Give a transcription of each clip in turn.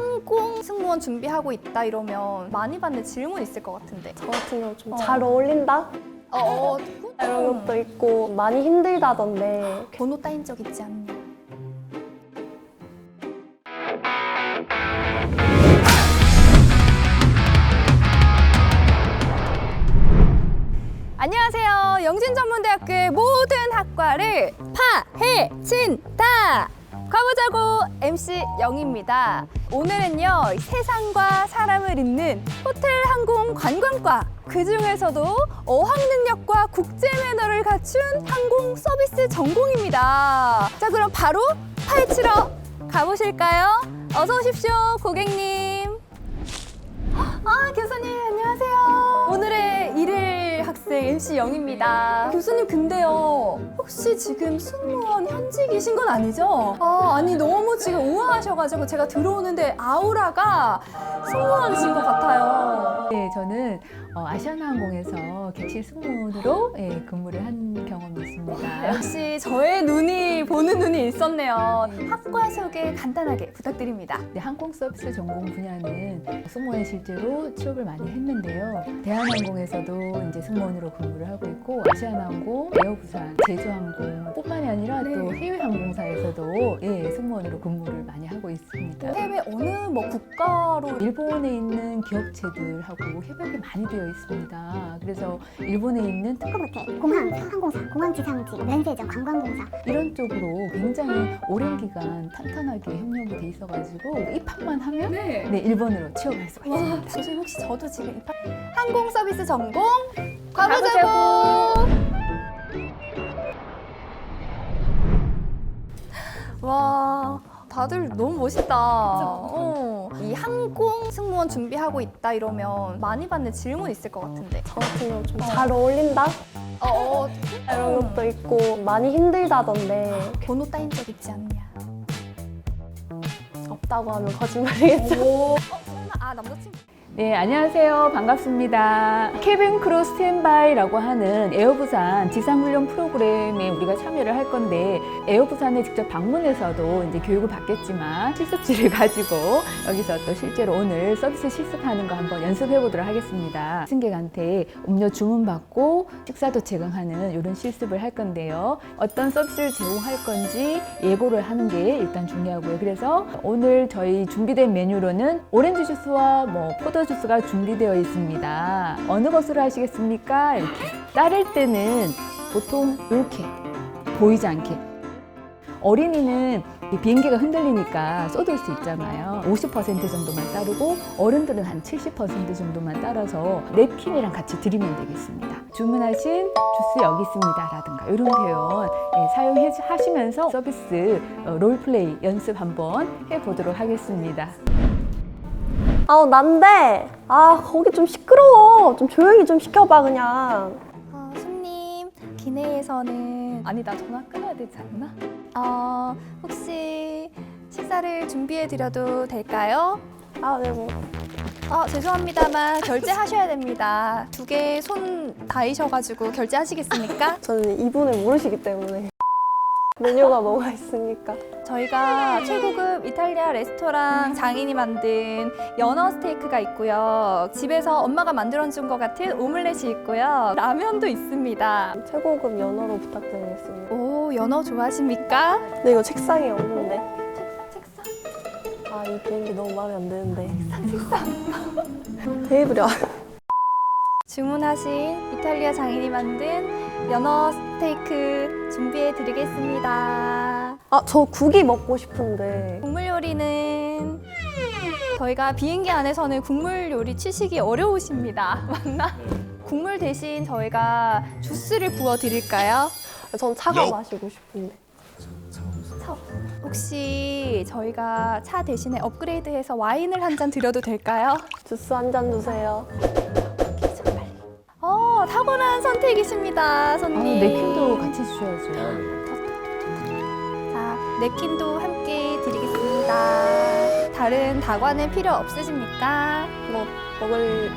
항공 승무원 준비하고 있다 이러면 많이 받는 질문 있을 것 같은데. 저 같은 경우 좀 어. 잘 어 울린다? 어, 어, 이런 것도 있고 많이 힘들다던데 번호 따인 적 있지 않냐? 안녕하세요. 영진전문대학교의 모든 학과를 파헤친다. 가보자고 MC 영입니다. 오늘은요 세상과 사람을 잇는 호텔 항공 관광과 그 중에서도 어학 능력과 국제 매너를 갖춘 항공 서비스 전공입니다. 자 그럼 바로 파헤치러 가보실까요? 어서 오십시오 고객님. 아 교수님 안녕하세요. MC 영입니다. 교수님 근데요 혹시 지금 승무원 현직이신 건 아니죠? 아 아니 너무 지금 우아하셔가지고 제가 들어오는데 아우라가 승무원이신 것 같아요. 네, 저는 어, 아시아나항공에서 객실 승무원으로 예, 근무를 한 경험이 있습니다. 역시 저의 눈이 보는 눈이 있었네요. 학과 소개 간단하게 부탁드립니다. 네, 항공 서비스 전공 분야는 승무원에 실제로 취업을 많이 했는데요. 대한항공에서도 이제 승무원으로 근무 를 하고 있고 아시아나항공, 에어부산, 제주항공뿐만이 아니라 네. 또 해외 항공사에서도 예, 승무원으로 근무를 많이 하고 있습니다. 해외 어느 뭐 국가로 일본에 있는 기업체들하고 협약이 많이 되어 있습니다. 그래서 일본에 있는 특- 특허업체, 공항, 항공사, 공항지상지, 면세점, 관광공사 이런 쪽으로 굉장히 오랜 기간 탄탄하게 협력이 돼 있어가지고 입학만 하면 네. 네 일본으로 취업할 수가 와, 있습니다. 교수님 혹시 저도 지금 입학 항공 서비스 전공 가보자고. 와, 다들 너무 멋있다. 어, 이 항공 승무원 준비하고 있다 이러면 많이 받는 질문 있을 것 같은데. 저 같은 경우 좀잘 어울린다? 어, 어, 이런 것도 있고 많이 힘들다던데 번호 따인 적 있지 않냐? 없다고 하면 거짓말이겠죠. 오, 어, 설마 아 남자친구? 네 안녕하세요 반갑습니다. 케빈 크루 스탠바이라고 하는 에어부산 지상훈련 프로그램에 우리가 참여를 할 건데 에어부산에 직접 방문해서도 이제 교육을 받겠지만 실습지를 가지고 여기서 또 실제로 오늘 서비스 실습하는 거 한번 연습해 보도록 하겠습니다. 승객한테 음료 주문 받고 식사도 제공하는 이런 실습을 할 건데요. 어떤 서비스를 제공할 건지 예고를 하는 게 일단 중요하고요. 그래서 오늘 저희 준비된 메뉴로는 오렌지 주스와 뭐 포도 주스가 준비되어 있습니다. 어느 것으로 하시겠습니까? 이렇게 따를 때는 보통 이렇게 보이지 않게 어린이는 이 비행기가 흔들리니까 쏟을 수 있잖아요. 50% 정도만 따르고 어른들은 한 70% 정도만 따라서 냅킨이랑 같이 드리면 되겠습니다. 주문하신 주스 여기 있습니다 라든가 이런 표현 예, 사용하시면서 서비스 어, 롤플레이 연습 한번 해보도록 하겠습니다. 아우 난데 아 거기 좀 시끄러워. 좀 조용히 좀 시켜봐 그냥. 어, 손님 기내에서는 아니다 전화 끊어야 되지 않나? 어, 혹시 식사를 준비해 드려도 될까요? 아네 뭐. 아 죄송합니다만 결제하셔야 됩니다. 두 개 손 닿으셔가지고 결제하시겠습니까? 저는 이분을 모르시기 때문에 메뉴가 뭐가 있으니까. 저희가 최고급 이탈리아 레스토랑 장인이 만든 연어 스테이크가 있고요. 집에서 엄마가 만들어준 것 같은 오믈렛이 있고요. 라면도 있습니다. 최고급 연어로 부탁드리겠습니다. 오 연어 좋아하십니까? 근데 이거 책상에 없는데. 책상. 아이 비행기 너무 마음에 안 드는데. 책상. 테이블이 아, 주문하신 이탈리아 장인이 만든 연어 스테이크 준비해 드리겠습니다. 아 저 국이 먹고 싶은데. 국물 요리는 저희가 비행기 안에서는 국물 요리 취식이 어려우십니다. 맞나? 국물 대신 저희가 주스를 부어 드릴까요? 전 차가 마시고 싶은데. 차. 혹시 저희가 차 대신에 업그레이드해서 와인을 한 잔 드려도 될까요? 주스 한 잔 주세요. 어, 탁월한 선택이십니다, 아, 손님. 냅킨도 같이 주셔야죠. 자, 냅킨도 함께 드리겠습니다. 다른 다과는 필요 없으십니까? 뭐 먹을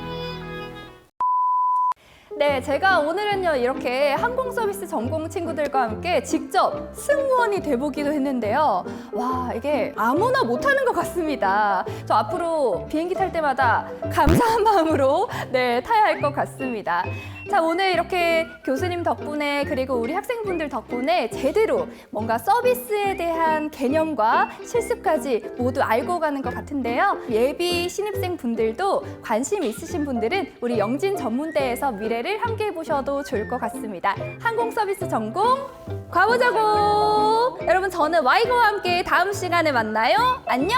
네, 제가 오늘은요, 이렇게 항공 서비스 전공 친구들과 함께 직접 승무원이 돼보기도 했는데요. 와, 이게 아무나 못하는 것 같습니다. 저 앞으로 비행기 탈 때마다 감사한 마음으로 네, 타야 할 것 같습니다. 자, 오늘 이렇게 교수님 덕분에 그리고 우리 학생분들 덕분에 제대로 뭔가 서비스에 대한 개념과 실습까지 모두 알고 가는 것 같은데요. 예비 신입생 분들도 관심 있으신 분들은 우리 영진 전문대에서 미래 를 함께 해보셔도 좋을 것 같습니다. 항공 서비스 전공 가보자고! 여러분, 저는 와이거와 함께 다음 시간에 만나요. 안녕!